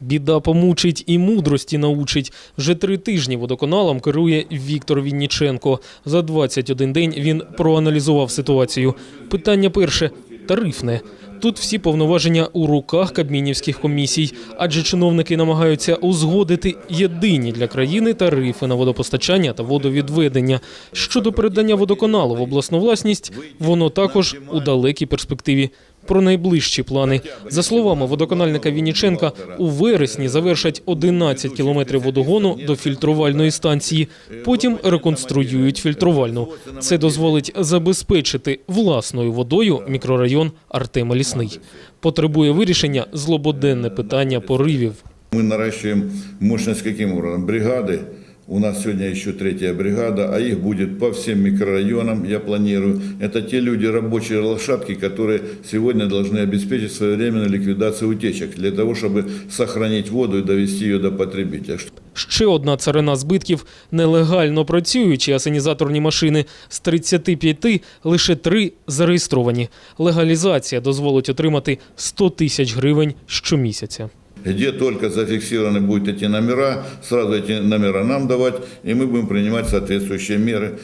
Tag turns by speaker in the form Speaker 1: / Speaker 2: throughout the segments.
Speaker 1: Біда помучить і мудрості научить. Вже три тижні водоканалом керує Віктор Вінніченко. За 21 день він проаналізував ситуацію. Питання перше тарифне. Тут всі повноваження у руках кабмінівських комісій, адже чиновники намагаються узгодити єдині для країни тарифи на водопостачання та водовідведення. Щодо передання водоканалу в обласну власність, воно також у далекій перспективі. Про найближчі плани за словами водоканальника Вінніченка, у вересні завершать 11 кілометрів водогону до фільтрувальної станції. Потім реконструюють фільтрувальну. Це дозволить забезпечити власною водою мікрорайон Артема Лісний. Потребує вирішення злободенне питання поривів.
Speaker 2: Мы наращиваем мощность каким образом? Бригады. У нас сегодня еще третья бригада, а их будет по всем микрорайонам, я планирую. Это те люди, рабочие лошадки, которые сегодня должны обеспечить своевременную ликвидацию утечек, для того, чтобы сохранить воду и довести ее до потребителя.
Speaker 1: Ще одна царина збитків нелегально працюючі асенізаторні машини. З 35 лише три зареєстровані. Легалізація дозволить отримати 100 тисяч гривень щомісяця.
Speaker 2: Где только зафиксированы будут эти номера, сразу эти номера нам давать, и мы будем принимать соответствующие меры.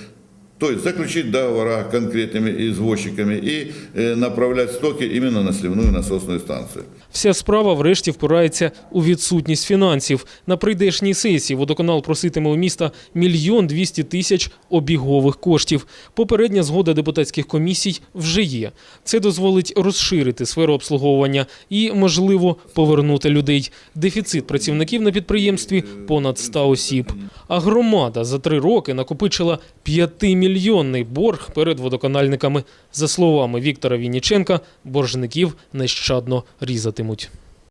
Speaker 2: То есть заключить договора конкретными извозчиками и э, направлять стоки именно на сливную насосную станцию.
Speaker 1: Вся справа врешті впирається у відсутність фінансів. На прийдешній сесії водоканал проситиме у міста мільйон двісті тисяч обігових коштів. Попередня згода депутатських комісій вже є. Це дозволить розширити сферу обслуговування і, можливо, повернути людей. Дефіцит працівників на підприємстві понад 100 осіб. А громада за три роки накопичила 5-мільйонний борг перед водоканальниками. За словами Віктора Вінніченка, боржників нещадно різатимуть.